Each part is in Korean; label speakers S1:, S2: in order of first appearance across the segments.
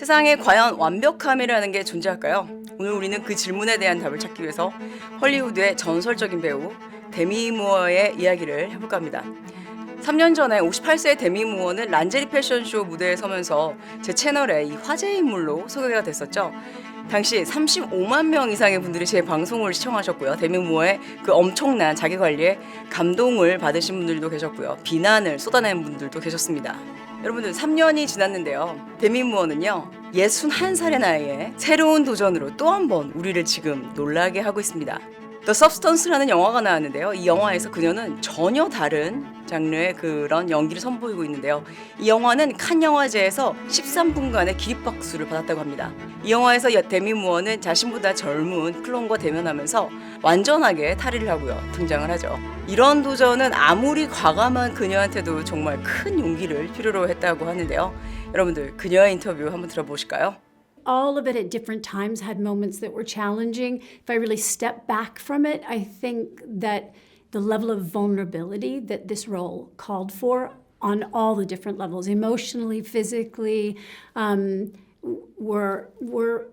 S1: 세상에 과연 완벽함이라는 게 존재할까요? 오늘 우리는 그 질문에 대한 답을 찾기 위해서 헐리우드의 전설적인 배우 데미 무어의 이야기를 해볼까 합니다. 3년 전에 58세의 데미 무어는 란제리 패션쇼 무대에 서면서 제 채널에 이 화제 인물로 소개가 됐었죠. 당시 35만 명 이상의 분들이 제 방송을 시청하셨고요. 데미 무어의 그 엄청난 자기 관리에 감동을 받으신 분들도 계셨고요. 비난을 쏟아낸 분들도 계셨습니다. 여러분들 3년이 지났는데요. 데미 무어는요. 61살의 나이에 새로운 도전으로 또 한 번 우리를 지금 놀라게 하고 있습니다. The Substance라는 영화가 나왔는데요. 이 영화에서 그녀는 전혀 다른 장르의 그런 연기를 선보이고 있는데요. 이 영화는 칸 영화제에서 13분간의 기립박수를 받았다고 합니다. 이 영화에서 데미 무어는 자신보다 젊은 클론과 대면하면서 완전하게 탈의를 하고요. 등장을 하죠. 이런 도전은 아무리 과감한 그녀한테도 정말 큰 용기를 필요로 했다고 하는데요. 여러분들 그녀의 인터뷰 한번 들어보실까요?
S2: All of it at different times had moments that were challenging. If I really step back from it, I think that the level of vulnerability that this role called for on all the different levels, emotionally, physically, um, were were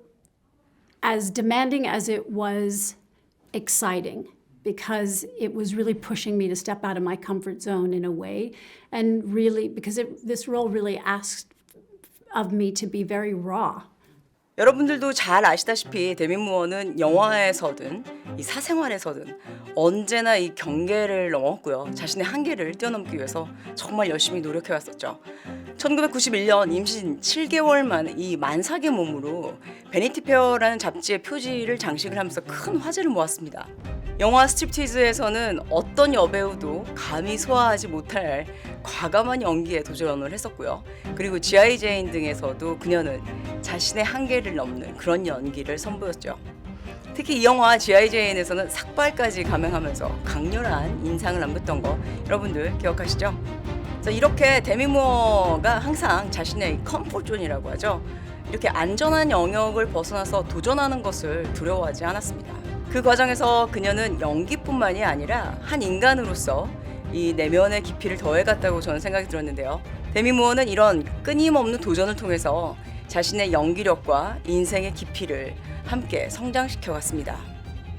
S2: as demanding as it was exciting because it was really pushing me to step out of my comfort zone in a way and really because it, this role really asked of me to be very raw
S1: 여러분들도 잘 아시다시피 데미 무어는 영화에서든 이 사생활에서든 언제나 이 경계를 넘었고요. 자신의 한계를 뛰어넘기 위해서 정말 열심히 노력해 왔었죠. 1991년 임신 7개월 만에 이 만삭의 몸으로 베니티 페어라는 잡지의 표지를 장식을 하면서 큰 화제를 모았습니다. 영화 스트립티즈에서는 어떤 여배우도 감히 소화하지 못할 과감한 연기에 도전을 했었고요. 그리고 G.I. 제인 등에서도 그녀는 자신의 한계를 넘는 그런 연기를 선보였죠. 특히 이 영화 G.I. 제인에서는 삭발까지 감행하면서 강렬한 인상을 남겼던 거 여러분들 기억하시죠? 자, 이렇게 데미 무어가 항상 자신의 컴포트존이라고 하죠. 이렇게 안전한 영역을 벗어나서 도전하는 것을 두려워하지 않았습니다. 그 과정에서 그녀는 연기뿐만이 아니라 한 인간으로서 이 내면의 깊이를 더해갔다고 저는 생각이 들었는데요. 데미 무어는 이런 끊임없는 도전을 통해서 자신의 연기력과 인생의 깊이를 함께 성장시켜 갔습니다.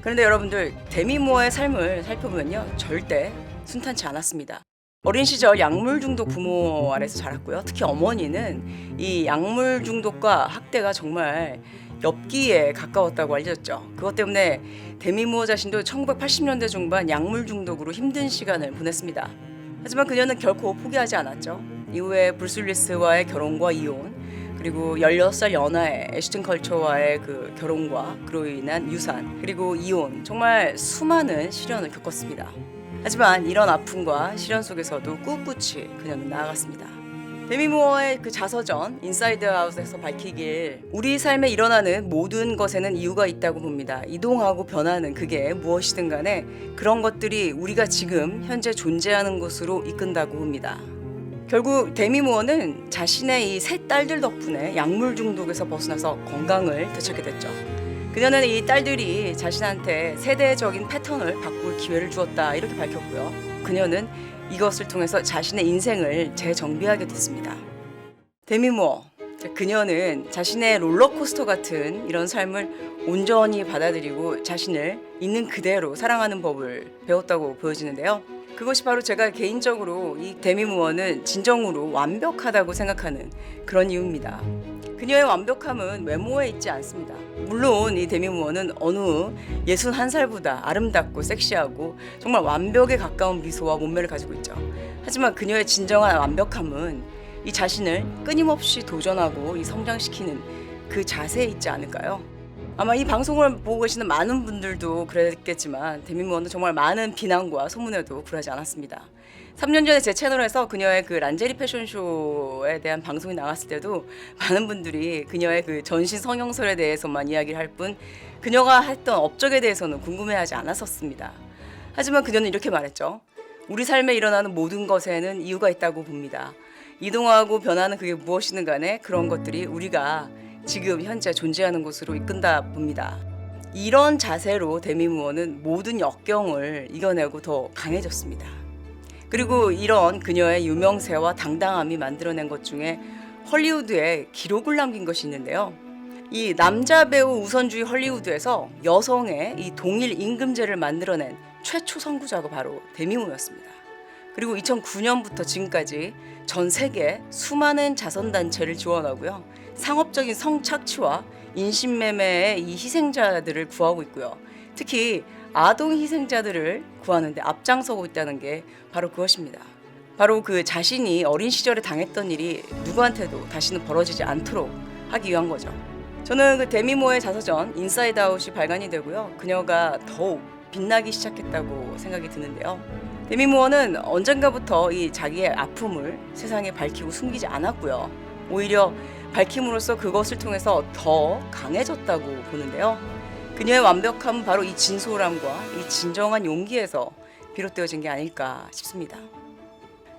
S1: 그런데 여러분들 데미 무어의 삶을 살펴보면요 절대 순탄치 않았습니다. 어린 시절 약물 중독 부모 아래서 자랐고요. 특히 어머니는 이 약물 중독과 학대가 정말 엽기에 가까웠다고 알려졌죠. 그것 때문에 데미 무어 자신도 1980년대 중반 약물 중독으로 힘든 시간을 보냈습니다. 하지만 그녀는 결코 포기하지 않았죠. 이후에 브루스 윌리스와의 결혼과 이혼, 그리고 16살 연하의 애슈튼 컬처와의 그 결혼과 그로 인한 유산, 그리고 이혼, 정말 수많은 시련을 겪었습니다. 하지만 이런 아픔과 시련 속에서도 꿋꿋이 그녀는 나아갔습니다. 데미 무어의 그 자서전 인사이드 아웃에서 밝히길 우리 삶에 일어나는 모든 것에는 이유가 있다고 봅니다. 이동하고 변하는 그게 무엇이든 간에 그런 것들이 우리가 지금 현재 존재하는 곳으로 이끈다고 봅니다. 결국 데미 무어는 자신의 이 세 딸들 덕분에 약물 중독에서 벗어나서 건강을 되찾게 됐죠. 그녀는 이 딸들이 자신한테 세대적인 패턴을 바꿀 기회를 주었다 이렇게 밝혔고요. 그녀는 이것을 통해서 자신의 인생을 재정비하게 됐습니다. 데미 무어 그녀는 자신의 롤러코스터 같은 이런 삶을 온전히 받아들이고 자신을 있는 그대로 사랑하는 법을 배웠다고 보여지는데요. 그것이 바로 제가 개인적으로 이 데미 무어는 진정으로 완벽하다고 생각하는 그런 이유입니다. 그녀의 완벽함은 외모에 있지 않습니다. 물론 이 데미 무어는 어느 61살보다 아름답고 섹시하고 정말 완벽에 가까운 미소와 몸매를 가지고 있죠. 하지만 그녀의 진정한 완벽함은 이 자신을 끊임없이 도전하고 이 성장시키는 그 자세에 있지 않을까요? 아마 이 방송을 보고 계시는 많은 분들도 그랬겠지만 무어는 정말 많은 비난과 소문에도 굴하지 않았습니다. 3년 전에 제 채널에서 그녀의 그 란제리 패션쇼에 대한 방송이 나갔을 때도 많은 분들이 그녀의 그 전신 성형설에 대해서만 이야기를 할 뿐 그녀가 했던 업적에 대해서는 궁금해하지 않았었습니다. 하지만 그녀는 이렇게 말했죠. 우리 삶에 일어나는 모든 것에는 이유가 있다고 봅니다. 이동하고 변하는 그게 무엇이든 간에 그런 것들이 우리가 지금 현재 존재하는 곳으로 이끈다 봅니다. 이런 자세로 데미 무어는 모든 역경을 이겨내고 더 강해졌습니다. 그리고 이런 그녀의 유명세와 당당함이 만들어낸 것 중에 헐리우드에 기록을 남긴 것이 있는데요. 이 남자 배우 우선주의 헐리우드에서 여성의 이 동일 임금제를 만들어낸 최초 선구자가 바로 데미모였습니다. 그리고 2009년부터 지금까지 전 세계 수많은 자선단체를 지원하고요. 상업적인 성착취와 인신매매의 이 희생자들을 구하고 있고요. 특히 아동 희생자들을 구하는데 앞장서고 있다는 게 바로 그것입니다. 바로 그 자신이 어린 시절에 당했던 일이 누구한테도 다시는 벌어지지 않도록 하기 위한 거죠. 저는 그 데미모의 자서전 인사이드 아웃이 발간이 되고요. 그녀가 더욱 빛나기 시작했다고 생각이 드는데요. 데미 모어는 언젠가부터 이 자기의 아픔을 세상에 밝히고 숨기지 않았고요. 오히려 밝힘으로써 그것을 통해서 더 강해졌다고 보는데요. 그녀의 완벽함은 바로 이 진솔함과 이 진정한 용기에서 비롯되어진 게 아닐까 싶습니다.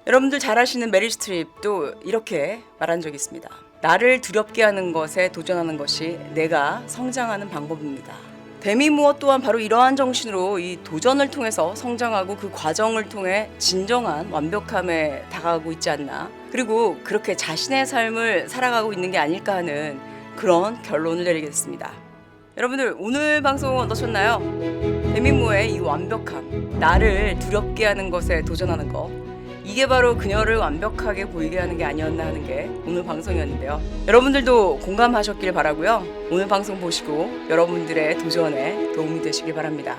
S1: 여러분들 잘 아시는 메릴 스트립도 이렇게 말한 적이 있습니다. 나를 두렵게 하는 것에 도전하는 것이 내가 성장하는 방법입니다. 데미 무어 또한 바로 이러한 정신으로 이 도전을 통해서 성장하고 그 과정을 통해 진정한 완벽함에 다가가고 있지 않나. 그리고 그렇게 자신의 삶을 살아가고 있는 게 아닐까 하는 그런 결론을 내리게 됐습니다. 여러분들 오늘 방송은 어떠셨나요? 데미모의 이 완벽함, 나를 두렵게 하는 것에 도전하는 것. 이게 바로 그녀를 완벽하게 보이게 하는 게 아니었나 하는 게 오늘 방송이었는데요. 여러분들도 공감하셨길 바라고요. 오늘 방송 보시고 여러분들의 도전에 도움이 되시길 바랍니다.